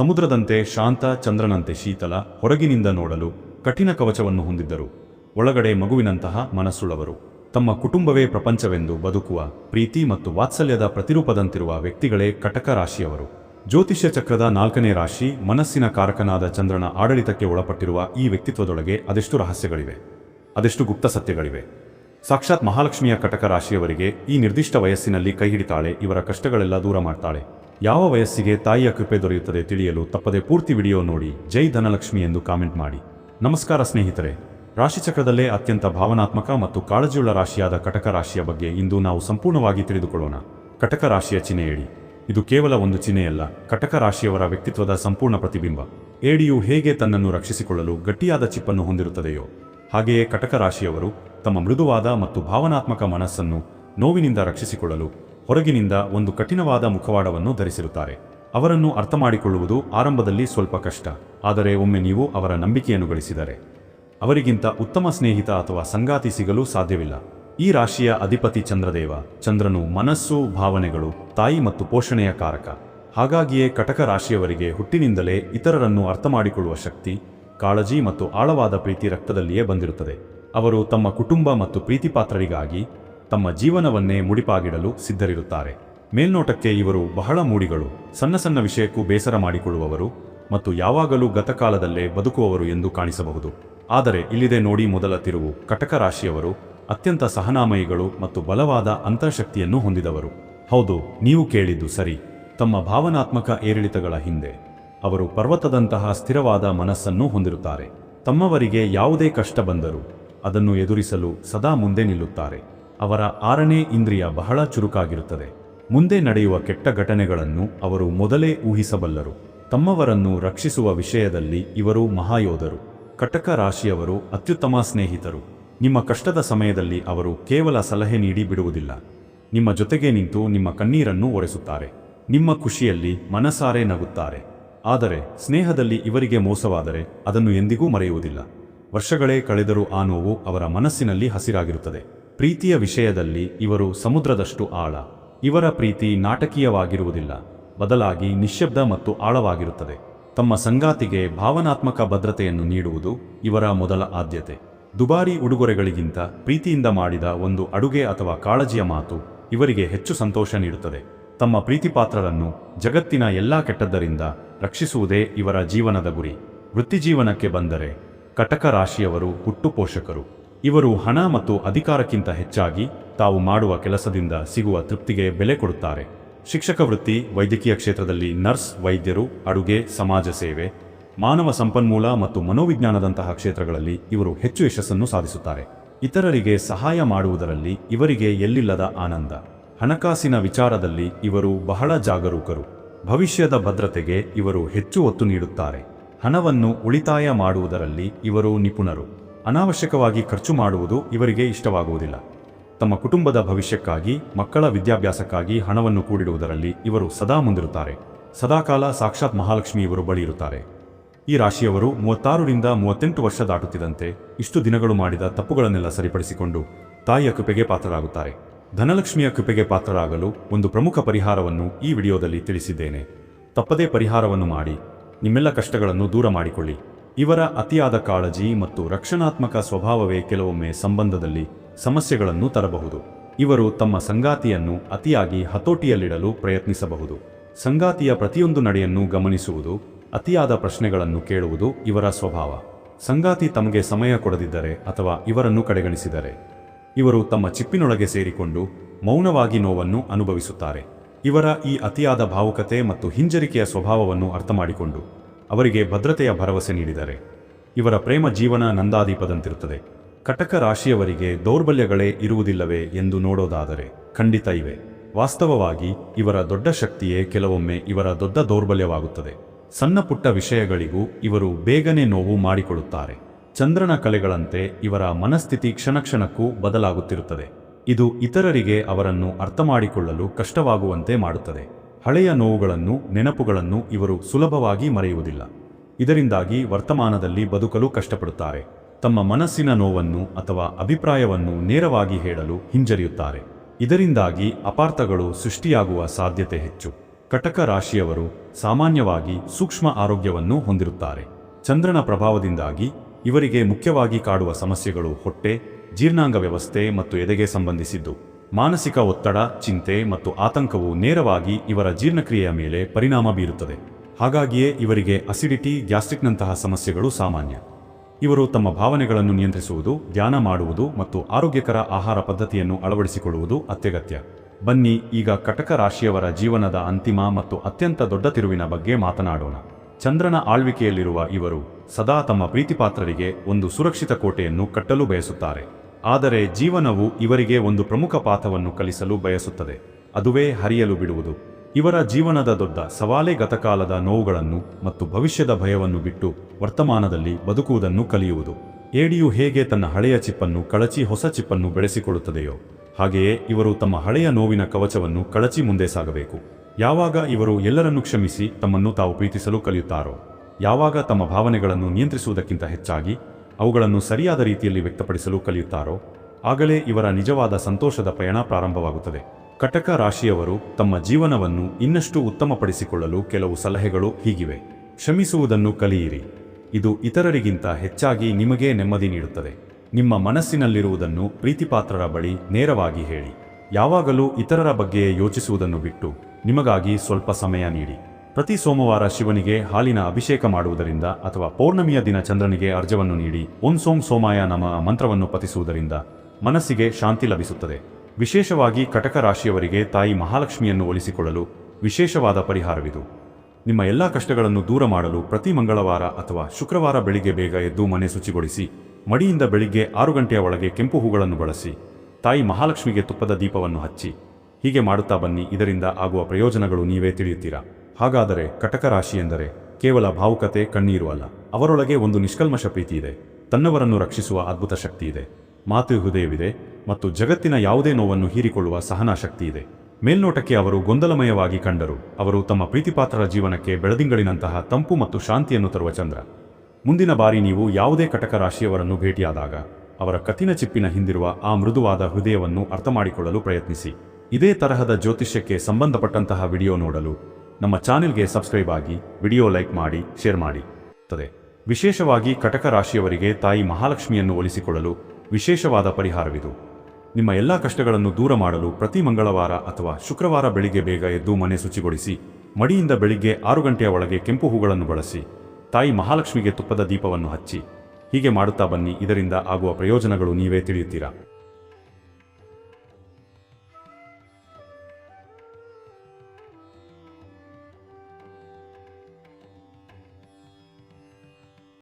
ಸಮುದ್ರದಂತೆ ಶಾಂತ, ಚಂದ್ರನಂತೆ ಶೀತಲ, ಹೊರಗಿನಿಂದ ನೋಡಲು ಕಠಿಣ ಕವಚವನ್ನು ಹೊಂದಿದ್ದರು. ಒಳಗಡೆ ಮಗುವಿನಂತಹ ಮನಸ್ಸುಳ್ಳವರು. ತಮ್ಮ ಕುಟುಂಬವೇ ಪ್ರಪಂಚವೆಂದು ಬದುಕುವ ಪ್ರೀತಿ ಮತ್ತು ವಾತ್ಸಲ್ಯದ ಪ್ರತಿರೂಪದಂತಿರುವ ವ್ಯಕ್ತಿಗಳೇ ಕಟಕ ರಾಶಿಯವರು. ಜ್ಯೋತಿಷ್ಯ ಚಕ್ರದ ನಾಲ್ಕನೇ ರಾಶಿ, ಮನಸ್ಸಿನ ಕಾರಕನಾದ ಚಂದ್ರನ ಆಡಳಿತಕ್ಕೆ ಒಳಪಟ್ಟಿರುವ ಈ ವ್ಯಕ್ತಿತ್ವದೊಳಗೆ ಅದೆಷ್ಟು ರಹಸ್ಯಗಳಿವೆ? ಅದೆಷ್ಟು ಗುಪ್ತ ಸತ್ಯಗಳಿವೆ? ಸಾಕ್ಷಾತ್ ಮಹಾಲಕ್ಷ್ಮಿಯ ಕಟಕ ರಾಶಿಯವರಿಗೆ ಈ ನಿರ್ದಿಷ್ಟ ವಯಸ್ಸಿನಲ್ಲಿ ಕೈ ಹಿಡಿತಾಳೆ, ಇವರ ಕಷ್ಟಗಳೆಲ್ಲ ದೂರ ಮಾಡ್ತಾಳೆ. ಯಾವ ವಯಸ್ಸಿಗೆ ತಾಯಿಯ ಕೃಪೆ ದೊರೆಯುತ್ತದೆ ತಿಳಿಯಲು ತಪ್ಪದೆ ಪೂರ್ತಿ ವಿಡಿಯೋ ನೋಡಿ ಜೈ ಧನಲಕ್ಷ್ಮಿ ಎಂದು ಕಾಮೆಂಟ್ ಮಾಡಿ. ನಮಸ್ಕಾರ ಸ್ನೇಹಿತರೆ. ರಾಶಿಚಕ್ರದಲ್ಲೇ ಅತ್ಯಂತ ಭಾವನಾತ್ಮಕ ಮತ್ತು ಕಾಳಜಿಯುಳ್ಳ ರಾಶಿಯಾದ ಕಟಕ ರಾಶಿಯ ಬಗ್ಗೆ ಇಂದು ನಾವು ಸಂಪೂರ್ಣವಾಗಿ ತಿಳಿದುಕೊಳ್ಳೋಣ. ಕಟಕ ರಾಶಿಯ ಚಿಹ್ನೆಯೇಡಿ ಇದು ಕೇವಲ ಒಂದು ಚಿಹ್ನೆಯಲ್ಲ, ಕಟಕ ರಾಶಿಯವರ ವ್ಯಕ್ತಿತ್ವದ ಸಂಪೂರ್ಣ ಪ್ರತಿಬಿಂಬ. ಏಡಿಯು ಹೇಗೆ ತನ್ನನ್ನು ರಕ್ಷಿಸಿಕೊಳ್ಳಲು ಗಟ್ಟಿಯಾದ ಚಿಪ್ಪನ್ನು ಹೊಂದಿರುತ್ತದೆಯೋ, ಹಾಗೆಯೇ ಕಟಕ ರಾಶಿಯವರು ತಮ್ಮ ಮೃದುವಾದ ಮತ್ತು ಭಾವನಾತ್ಮಕ ಮನಸ್ಸನ್ನು ನೋವಿನಿಂದ ರಕ್ಷಿಸಿಕೊಳ್ಳಲು ಹೊರಗಿನಿಂದ ಒಂದು ಕಠಿಣವಾದ ಮುಖವಾಡವನ್ನು ಧರಿಸಿರುತ್ತಾರೆ. ಅವರನ್ನು ಅರ್ಥ ಮಾಡಿಕೊಳ್ಳುವುದು ಆರಂಭದಲ್ಲಿ ಸ್ವಲ್ಪ ಕಷ್ಟ, ಆದರೆ ಒಮ್ಮೆ ನೀವು ಅವರ ನಂಬಿಕೆಯನ್ನು ಗಳಿಸಿದರೆ. ಅವರಿಗಿಂತ ಉತ್ತಮ ಸ್ನೇಹಿತ ಅಥವಾ ಸಂಗಾತಿ ಸಿಗಲು ಸಾಧ್ಯವಿಲ್ಲ. ಈ ರಾಶಿಯ ಅಧಿಪತಿ ಚಂದ್ರದೇವ, ಚಂದ್ರನು ಮನಸ್ಸು, ಭಾವನೆಗಳು, ತಾಯಿ ಮತ್ತು ಪೋಷಣೆಯ ಕಾರಕ. ಹಾಗಾಗಿಯೇ ಕಟಕ ರಾಶಿಯವರಿಗೆ ಹುಟ್ಟಿನಿಂದಲೇ ಇತರರನ್ನು ಅರ್ಥ ಮಾಡಿಕೊಳ್ಳುವ ಶಕ್ತಿ, ಕಾಳಜಿ ಮತ್ತು ಆಳವಾದ ಪ್ರೀತಿ ರಕ್ತದಲ್ಲಿಯೇ ಬಂದಿರುತ್ತದೆ. ಅವರು ತಮ್ಮ ಕುಟುಂಬ ಮತ್ತು ಪ್ರೀತಿಪಾತ್ರರಿಗಾಗಿ ತಮ್ಮ ಜೀವನವನ್ನೇ ಮುಡಿಪಾಗಿಡಲು ಸಿದ್ಧರಿರುತ್ತಾರೆ. ಮೇಲ್ನೋಟಕ್ಕೆ ಇವರು ಬಹಳ ಮೂಡಿಗಳು. ಸಣ್ಣ ಸಣ್ಣ ವಿಷಯಕ್ಕೂ ಬೇಸರ ಮಾಡಿಕೊಳ್ಳುವವರು ಮತ್ತು ಯಾವಾಗಲೂ ಗತಕಾಲದಲ್ಲೇ ಬದುಕುವವರು ಎಂದು ಕಾಣಿಸಬಹುದು. ಆದರೆ ಇಲ್ಲಿದೆ ನೋಡಿ ಮೊದಲ ತಿರುವು. ಕಟಕ ರಾಶಿಯವರು ಅತ್ಯಂತ ಸಹನಾಮಯಿಗಳು ಮತ್ತು ಬಲವಾದ ಅಂತಃಶಕ್ತಿಯನ್ನು ಹೊಂದಿದವರು. ಹೌದು, ನೀವು ಕೇಳಿದ್ದು ಸರಿ. ತಮ್ಮ ಭಾವನಾತ್ಮಕ ಏರಿಳಿತಗಳ ಹಿಂದೆ ಅವರು ಪರ್ವತದಂತಹ ಸ್ಥಿರವಾದ ಮನಸ್ಸನ್ನು ಹೊಂದಿರುತ್ತಾರೆ. ತಮ್ಮವರಿಗೆ ಯಾವುದೇ ಕಷ್ಟ ಬಂದರೂ ಅದನ್ನು ಎದುರಿಸಲು ಸದಾ ಮುಂದೆ ನಿಲ್ಲುತ್ತಾರೆ. ಅವರ ಆರನೇ ಇಂದ್ರಿಯ ಬಹಳ ಚುರುಕಾಗಿರುತ್ತದೆ. ಮುಂದೆ ನಡೆಯುವ ಕೆಟ್ಟ ಘಟನೆಗಳನ್ನು ಅವರು ಮೊದಲೇ ಊಹಿಸಬಲ್ಲರು. ತಮ್ಮವರನ್ನು ರಕ್ಷಿಸುವ ವಿಷಯದಲ್ಲಿ ಇವರು ಮಹಾಯೋಧರು. ಕಟಕ ರಾಶಿಯವರು ಅತ್ಯುತ್ತಮ ಸ್ನೇಹಿತರು. ನಿಮ್ಮ ಕಷ್ಟದ ಸಮಯದಲ್ಲಿ ಅವರು ಕೇವಲ ಸಲಹೆ ನೀಡಿ ಬಿಡುವುದಿಲ್ಲ. ನಿಮ್ಮ ಜೊತೆಗೆ ನಿಂತು ನಿಮ್ಮ ಕಣ್ಣೀರನ್ನು ಒರೆಸುತ್ತಾರೆ. ನಿಮ್ಮ ಖುಷಿಯಲ್ಲಿ ಮನಸಾರೆ ನಗುತ್ತಾರೆ. ಆದರೆ ಸ್ನೇಹದಲ್ಲಿ ಇವರಿಗೆ ಮೋಸವಾದರೆ ಅದನ್ನು ಎಂದಿಗೂ ಮರೆಯುವುದಿಲ್ಲ. ವರ್ಷಗಳೇ ಕಳೆದರೂ ಆ ನೋವು ಅವರ ಮನಸ್ಸಿನಲ್ಲಿ ಹಸಿರಾಗಿರುತ್ತದೆ. ಪ್ರೀತಿಯ ವಿಷಯದಲ್ಲಿ ಇವರು ಸಮುದ್ರದಷ್ಟು ಆಳ. ಇವರ ಪ್ರೀತಿ ನಾಟಕೀಯವಾಗಿರುವುದಿಲ್ಲ. ಬದಲಾಗಿ ನಿಶ್ಶಬ್ದ ಮತ್ತು ಆಳವಾಗಿರುತ್ತದೆ. ತಮ್ಮ ಸಂಗಾತಿಗೆ ಭಾವನಾತ್ಮಕ ಭದ್ರತೆಯನ್ನು ನೀಡುವುದು ಇವರ ಮೊದಲ ಆದ್ಯತೆ. ದುಬಾರಿ ಉಡುಗೊರೆಗಳಿಗಿಂತ ಪ್ರೀತಿಯಿಂದ ಮಾಡಿದ ಒಂದು ಅಡುಗೆ ಅಥವಾ ಕಾಳಜಿಯ ಮಾತು ಇವರಿಗೆ ಹೆಚ್ಚು ಸಂತೋಷ ನೀಡುತ್ತದೆ. ತಮ್ಮ ಪ್ರೀತಿಪಾತ್ರರನ್ನು ಜಗತ್ತಿನ ಎಲ್ಲಾ ಕೆಟ್ಟದ್ದರಿಂದ ರಕ್ಷಿಸುವುದೇ ಇವರ ಜೀವನದ ಗುರಿ. ವೃತ್ತಿಜೀವನಕ್ಕೆ ಬಂದರೆ ಕಟಕ ರಾಶಿಯವರು ಹುಟ್ಟು ಪೋಷಕರು. ಇವರು ಹಣ ಮತ್ತು ಅಧಿಕಾರಕ್ಕಿಂತ ಹೆಚ್ಚಾಗಿ ತಾವು ಮಾಡುವ ಕೆಲಸದಿಂದ ಸಿಗುವ ತೃಪ್ತಿಗೆ ಬೆಲೆ ಕೊಡುತ್ತಾರೆ. ಶಿಕ್ಷಕ ವೃತ್ತಿ, ವೈದ್ಯಕೀಯ ಕ್ಷೇತ್ರದಲ್ಲಿ ನರ್ಸ್, ವೈದ್ಯರು, ಅಡುಗೆ, ಸಮಾಜ ಸೇವೆ, ಮಾನವ ಸಂಪನ್ಮೂಲ ಮತ್ತು ಮನೋವಿಜ್ಞಾನದಂತಹ ಕ್ಷೇತ್ರಗಳಲ್ಲಿ ಇವರು ಹೆಚ್ಚು ಯಶಸ್ಸನ್ನು ಸಾಧಿಸುತ್ತಾರೆ. ಇತರರಿಗೆ ಸಹಾಯ ಮಾಡುವುದರಲ್ಲಿ ಇವರಿಗೆ ಎಲ್ಲಿಲ್ಲದ ಆನಂದ. ಹಣಕಾಸಿನ ವಿಚಾರದಲ್ಲಿ ಇವರು ಬಹಳ ಜಾಗರೂಕರು. ಭವಿಷ್ಯದ ಭದ್ರತೆಗೆ ಇವರು ಹೆಚ್ಚು ಒತ್ತು ನೀಡುತ್ತಾರೆ. ಹಣವನ್ನು ಉಳಿತಾಯ ಮಾಡುವುದರಲ್ಲಿ ಇವರು ನಿಪುಣರು. ಅನಾವಶ್ಯಕವಾಗಿ ಖರ್ಚು ಮಾಡುವುದು ಇವರಿಗೆ ಇಷ್ಟವಾಗುವುದಿಲ್ಲ. ತಮ್ಮ ಕುಟುಂಬದ ಭವಿಷ್ಯಕ್ಕಾಗಿ, ಮಕ್ಕಳ ವಿದ್ಯಾಭ್ಯಾಸಕ್ಕಾಗಿ ಹಣವನ್ನು ಕೂಡಿಡುವುದರಲ್ಲಿ ಇವರು ಸದಾ ಮುಂದಿರುತ್ತಾರೆ. ಸದಾಕಾಲ ಸಾಕ್ಷಾತ್ ಮಹಾಲಕ್ಷ್ಮಿ ಇವರು ಬಳಿ ಇರುತ್ತಾರೆ. ಈ ರಾಶಿಯವರು ಮೂವತ್ತಾರರಿಂದ ಮೂವತ್ತೆಂಟು ವರ್ಷ ದಾಟುತ್ತಿದ್ದಂತೆ ಇಷ್ಟು ದಿನಗಳು ಮಾಡಿದ ತಪ್ಪುಗಳನ್ನೆಲ್ಲ ಸರಿಪಡಿಸಿಕೊಂಡು ತಾಯಿಯ ಕೃಪೆಗೆ ಪಾತ್ರರಾಗುತ್ತಾರೆ. ಧನಲಕ್ಷ್ಮಿಯ ಕೃಪೆಗೆ ಪಾತ್ರರಾಗಲು ಒಂದು ಪ್ರಮುಖ ಪರಿಹಾರವನ್ನು ಈ ವಿಡಿಯೋದಲ್ಲಿ ತಿಳಿಸಿದ್ದೇನೆ. ತಪ್ಪದೇ ಪರಿಹಾರವನ್ನು ಮಾಡಿ, ನಿಮ್ಮೆಲ್ಲ ಕಷ್ಟಗಳನ್ನು ದೂರ ಮಾಡಿಕೊಳ್ಳಿ. ಇವರ ಅತಿಯಾದ ಕಾಳಜಿ ಮತ್ತು ರಕ್ಷಣಾತ್ಮಕ ಸ್ವಭಾವವೇ ಕೆಲವೊಮ್ಮೆ ಸಂಬಂಧದಲ್ಲಿ ಸಮಸ್ಯೆಗಳನ್ನು ತರಬಹುದು. ಇವರು ತಮ್ಮ ಸಂಗಾತಿಯನ್ನು ಅತಿಯಾಗಿ ಹತೋಟಿಯಲ್ಲಿಡಲು ಪ್ರಯತ್ನಿಸಬಹುದು. ಸಂಗಾತಿಯ ಪ್ರತಿಯೊಂದು ನಡೆಯನ್ನು ಗಮನಿಸುವುದು, ಅತಿಯಾದ ಪ್ರಶ್ನೆಗಳನ್ನು ಕೇಳುವುದು ಇವರ ಸ್ವಭಾವ. ಸಂಗಾತಿ ತಮಗೆ ಸಮಯ ಕೊಡದಿದ್ದರೆ ಅಥವಾ ಇವರನ್ನು ಕಡೆಗಣಿಸಿದರೆ. ಇವರು ತಮ್ಮ ಚಿಪ್ಪಿನೊಳಗೆ ಸೇರಿಕೊಂಡು ಮೌನವಾಗಿ ನೋವನ್ನು ಅನುಭವಿಸುತ್ತಾರೆ. ಇವರ ಈ ಅತಿಯಾದ ಭಾವುಕತೆ ಮತ್ತು ಹಿಂಜರಿಕೆಯ ಸ್ವಭಾವವನ್ನು ಅರ್ಥ ಮಾಡಿಕೊಂಡು ಅವರಿಗೆ ಭದ್ರತೆಯ ಭರವಸೆ ನೀಡಿದರೆ. ಇವರ ಪ್ರೇಮ ಜೀವನ ನಂದಾದೀಪದಂತಿರುತ್ತದೆ ಕಟಕ ರಾಶಿಯವರಿಗೆ ದೌರ್ಬಲ್ಯಗಳೇ ಇರುವುದಿಲ್ಲವೇ ಎಂದು ನೋಡೋದಾದರೆ ಖಂಡಿತ ಇವೆ. ವಾಸ್ತವವಾಗಿ ಇವರ ದೊಡ್ಡ ಶಕ್ತಿಯೇ ಕೆಲವೊಮ್ಮೆ ಇವರ ದೊಡ್ಡ ದೌರ್ಬಲ್ಯವಾಗುತ್ತದೆ. ಸಣ್ಣ ಪುಟ್ಟ ವಿಷಯಗಳಿಗೂ ಇವರು ಬೇಗನೆ ನೋವು ಮಾಡಿಕೊಳ್ಳುತ್ತಾರೆ ಚಂದ್ರನ ಕಲೆಗಳಂತೆ ಇವರ ಮನಸ್ಥಿತಿ ಕ್ಷಣಕ್ಷಣಕ್ಕೂ ಬದಲಾಗುತ್ತಿರುತ್ತದೆ. ಇದು ಇತರರಿಗೆ ಅವರನ್ನು ಅರ್ಥ ಮಾಡಿಕೊಳ್ಳಲು ಕಷ್ಟವಾಗುವಂತೆ ಮಾಡುತ್ತದೆ. ಹಳೆಯ ನೋವುಗಳನ್ನು, ನೆನಪುಗಳನ್ನು ಇವರು ಸುಲಭವಾಗಿ ಮರೆಯುವುದಿಲ್ಲ. ಇದರಿಂದಾಗಿ ವರ್ತಮಾನದಲ್ಲಿ ಬದುಕಲು ಕಷ್ಟಪಡುತ್ತಾರೆ. ತಮ್ಮ ಮನಸ್ಸಿನ ನೋವನ್ನು ಅಥವಾ ಅಭಿಪ್ರಾಯವನ್ನು ನೇರವಾಗಿ ಹೇಳಲು ಹಿಂಜರಿಯುತ್ತಾರೆ. ಇದರಿಂದಾಗಿ ಅಪಾರ್ಥಗಳು ಸೃಷ್ಟಿಯಾಗುವ ಸಾಧ್ಯತೆ ಹೆಚ್ಚು. ಕಟಕ ರಾಶಿಯವರು ಸಾಮಾನ್ಯವಾಗಿ ಸೂಕ್ಷ್ಮ ಆರೋಗ್ಯವನ್ನು ಹೊಂದಿರುತ್ತಾರೆ. ಚಂದ್ರನ ಪ್ರಭಾವದಿಂದಾಗಿ ಇವರಿಗೆ ಮುಖ್ಯವಾಗಿ ಕಾಡುವ ಸಮಸ್ಯೆಗಳು ಹೊಟ್ಟೆ, ಜೀರ್ಣಾಂಗ ವ್ಯವಸ್ಥೆ ಮತ್ತು ಎದೆಗೆ ಸಂಬಂಧಿಸಿದ್ದು. ಮಾನಸಿಕ ಒತ್ತಡ, ಚಿಂತೆ ಮತ್ತು ಆತಂಕವು ನೇರವಾಗಿ ಇವರ ಜೀರ್ಣಕ್ರಿಯೆಯ ಮೇಲೆ ಪರಿಣಾಮ ಬೀರುತ್ತದೆ. ಹಾಗಾಗಿಯೇ ಇವರಿಗೆ ಅಸಿಡಿಟಿ ಗ್ಯಾಸ್ಟ್ರಿಕ್ನಂತಹ ಸಮಸ್ಯೆಗಳು ಸಾಮಾನ್ಯ. ಇವರು ತಮ್ಮ ಭಾವನೆಗಳನ್ನು ನಿಯಂತ್ರಿಸುವುದು, ಧ್ಯಾನ ಮಾಡುವುದು ಮತ್ತು ಆರೋಗ್ಯಕರ ಆಹಾರ ಪದ್ಧತಿಯನ್ನು ಅಳವಡಿಸಿಕೊಳ್ಳುವುದು ಅತ್ಯಗತ್ಯ. ಬನ್ನಿ, ಈಗ ಕಟಕ ರಾಶಿಯವರ ಜೀವನದ ಅಂತಿಮ ಮತ್ತು ಅತ್ಯಂತ ದೊಡ್ಡ ತಿರುವಿನ ಬಗ್ಗೆ ಮಾತನಾಡೋಣ. ಚಂದ್ರನ ಆಳ್ವಿಕೆಯಲ್ಲಿರುವ ಇವರು ಸದಾ ತಮ್ಮ ಪ್ರೀತಿಪಾತ್ರರಿಗೆ ಒಂದು ಸುರಕ್ಷಿತ ಕೋಟೆಯನ್ನು ಕಟ್ಟಲು ಬಯಸುತ್ತಾರೆ. ಆದರೆ ಜೀವನವು ಇವರಿಗೆ ಒಂದು ಪ್ರಮುಖ ಪಾಠವನ್ನು ಕಲಿಸಲು ಬಯಸುತ್ತದೆ. ಅದುವೇ ಹರಿಯಲು ಬಿಡುವುದು. ಇವರ ಜೀವನದ ದೊಡ್ಡ ಸವಾಲೇ ಗತಕಾಲದ ನೋವುಗಳನ್ನು ಮತ್ತು ಭವಿಷ್ಯದ ಭಯವನ್ನು ಬಿಟ್ಟು ವರ್ತಮಾನದಲ್ಲಿ ಬದುಕುವುದನ್ನು ಕಲಿಯುವುದು. ಏಡಿಯು ಹೇಗೆ ತನ್ನ ಹಳೆಯ ಚಿಪ್ಪನ್ನು ಕಳಚಿ ಹೊಸ ಚಿಪ್ಪನ್ನು ಬೆಳೆಸಿಕೊಳ್ಳುತ್ತದೆಯೋ, ಹಾಗೆಯೇ ಇವರು ತಮ್ಮ ಹಳೆಯ ನೋವಿನ ಕವಚವನ್ನು ಕಳಚಿ ಮುಂದೆ ಸಾಗಬೇಕು. ಯಾವಾಗ ಇವರು ಎಲ್ಲರನ್ನು ಕ್ಷಮಿಸಿ ತಮ್ಮನ್ನು ತಾವು ಪ್ರೀತಿಸಲು ಕಲಿಯುತ್ತಾರೋ, ಯಾವಾಗ ತಮ್ಮ ಭಾವನೆಗಳನ್ನು ನಿಯಂತ್ರಿಸುವುದಕ್ಕಿಂತ ಹೆಚ್ಚಾಗಿ ಅವುಗಳನ್ನು ಸರಿಯಾದ ರೀತಿಯಲ್ಲಿ ವ್ಯಕ್ತಪಡಿಸಲು ಕಲಿಯುತ್ತಾರೋ, ಆಗಲೇ ಇವರ ನಿಜವಾದ ಸಂತೋಷದ ಪಯಣ ಪ್ರಾರಂಭವಾಗುತ್ತದೆ. ಕಟಕ ರಾಶಿಯವರು ತಮ್ಮ ಜೀವನವನ್ನು ಇನ್ನಷ್ಟು ಉತ್ತಮಪಡಿಸಿಕೊಳ್ಳಲು ಕೆಲವು ಸಲಹೆಗಳು ಹೀಗಿವೆ. ಕ್ಷಮಿಸುವುದನ್ನು ಕಲಿಯಿರಿ. ಇದು ಇತರರಿಗಿಂತ ಹೆಚ್ಚಾಗಿ ನಿಮಗೇ ನೆಮ್ಮದಿ ನೀಡುತ್ತದೆ. ನಿಮ್ಮ ಮನಸ್ಸಿನಲ್ಲಿರುವುದನ್ನು ಪ್ರೀತಿಪಾತ್ರರ ಬಳಿ ನೇರವಾಗಿ ಹೇಳಿ. ಯಾವಾಗಲೂ ಇತರರ ಬಗ್ಗೆ ಯೋಚಿಸುವುದನ್ನು ಬಿಟ್ಟು, ನಿಮಗಾಗಿ ಸ್ವಲ್ಪ ಸಮಯ ನೀಡಿ. ಪ್ರತಿ ಸೋಮವಾರ ಶಿವನಿಗೆ ಹಾಲಿನ ಅಭಿಷೇಕ ಮಾಡುವುದರಿಂದ ಅಥವಾ ಪೌರ್ಣಮಿಯ ದಿನ ಚಂದ್ರನಿಗೆ ಅರ್ಜವನ್ನು ನೀಡಿ ಓಂ ಸೋಂ ಸೋಮಾಯ ನಮ ಮಂತ್ರವನ್ನು ಪತಿಸುವುದರಿಂದ ಮನಸ್ಸಿಗೆ ಶಾಂತಿ ಲಭಿಸುತ್ತದೆ. ವಿಶೇಷವಾಗಿ ಕಟಕ ರಾಶಿಯವರಿಗೆ ತಾಯಿ ಮಹಾಲಕ್ಷ್ಮಿಯನ್ನು ಒಲಿಸಿಕೊಳ್ಳಲು ವಿಶೇಷವಾದ ಪರಿಹಾರವಿದು. ನಿಮ್ಮ ಎಲ್ಲಾ ಕಷ್ಟಗಳನ್ನು ದೂರ ಮಾಡಲು ಪ್ರತಿ ಮಂಗಳವಾರ ಅಥವಾ ಶುಕ್ರವಾರ ಬೆಳಿಗ್ಗೆ ಬೇಗ ಎದ್ದು ಮನೆ ಶುಚಿಗೊಳಿಸಿ, ಮಡಿಯಿಂದ ಬೆಳಿಗ್ಗೆ ಆರು ಗಂಟೆಯ ಒಳಗೆ ಕೆಂಪು ಹೂಗಳನ್ನು ಬಳಸಿ, ತಾಯಿ ಮಹಾಲಕ್ಷ್ಮಿಗೆ ತುಪ್ಪದ ದೀಪವನ್ನು ಹಚ್ಚಿ, ಹೀಗೆ ಮಾಡುತ್ತಾ ಬನ್ನಿ, ಇದರಿಂದ ಆಗುವ ಪ್ರಯೋಜನಗಳು ನೀವೇ ತಿಳಿಯುತ್ತೀರಾ? ಹಾಗಾದರೆ ಕಟಕ ರಾಶಿ ಎಂದರೆ ಕೇವಲ ಭಾವುಕತೆ, ಕಣ್ಣೀರು ಅಲ್ಲ. ಅವರೊಳಗೆ ಒಂದು ನಿಷ್ಕಲ್ಮಶ ಪ್ರೀತಿ ಇದೆ. ತನ್ನವರನ್ನು ರಕ್ಷಿಸುವ ಅದ್ಭುತ ಶಕ್ತಿ ಇದೆ. ಮಾತು ಹೃದಯವಿದೆ ಮತ್ತು ಜಗತ್ತಿನ ಯಾವುದೇ ನೋವನ್ನು ಹೀರಿಕೊಳ್ಳುವ ಸಹನಾ ಶಕ್ತಿ ಇದೆ. ಮೇಲ್ನೋಟಕ್ಕೆ ಅವರು ಗೊಂದಲಮಯವಾಗಿ ಕಂಡರು. ಅವರು ತಮ್ಮ ಪ್ರೀತಿಪಾತ್ರರ ಜೀವನಕ್ಕೆ ಬೆಳದಿಂಗಳಿನಂತಹ ತಂಪು ಮತ್ತು ಶಾಂತಿಯನ್ನು ತರುವ ಚಂದ್ರ. ಮುಂದಿನ ಬಾರಿ ನೀವು ಯಾವುದೇ ಕಟಕ ರಾಶಿಯವರನ್ನು ಭೇಟಿಯಾದಾಗ ಅವರ ಕಠಿಣ ಚಿಪ್ಪಿನ ಹಿಂದಿರುವ ಆ ಮೃದುವಾದ ಹೃದಯವನ್ನು ಅರ್ಥಮಾಡಿಕೊಳ್ಳಲು ಪ್ರಯತ್ನಿಸಿ. ಇದೇ ತರಹದ ಜ್ಯೋತಿಷ್ಯಕ್ಕೆ ಸಂಬಂಧಪಟ್ಟಂತಹ ವಿಡಿಯೋ ನೋಡಲು ನಮ್ಮ ಚಾನೆಲ್ಗೆ ಸಬ್ಸ್ಕ್ರೈಬ್ ಆಗಿ, ವಿಡಿಯೋ ಲೈಕ್ ಮಾಡಿ, ಶೇರ್ ಮಾಡಿ. ತದೆ. ವಿಶೇಷವಾಗಿ ಕಟಕ ರಾಶಿಯವರಿಗೆ ತಾಯಿ ಮಹಾಲಕ್ಷ್ಮಿಯನ್ನು ಒಲಿಸಿಕೊಳ್ಳಲು ವಿಶೇಷವಾದ ಪರಿಹಾರವಿದು. ನಿಮ್ಮ ಎಲ್ಲ ಕಷ್ಟಗಳನ್ನು ದೂರ ಮಾಡಲು ಪ್ರತಿ ಮಂಗಳವಾರ ಅಥವಾ ಶುಕ್ರವಾರ ಬೆಳಿಗ್ಗೆ ಬೇಗ ಎದ್ದು ಮನೆ ಶುಚಿಗೊಳಿಸಿ, ಮಡಿಯಿಂದ ಬೆಳಿಗ್ಗೆ ಆರು ಗಂಟೆಯ ಒಳಗೆ ಕೆಂಪು ಹೂಗಳನ್ನು ಬಳಸಿ, ತಾಯಿ ಮಹಾಲಕ್ಷ್ಮಿಗೆ ತುಪ್ಪದ ದೀಪವನ್ನು ಹಚ್ಚಿ, ಹೀಗೆ ಮಾಡುತ್ತಾ ಬನ್ನಿ, ಇದರಿಂದ ಆಗುವ ಪ್ರಯೋಜನಗಳು ನೀವೇ ತಿಳಿಯುತ್ತೀರಾ?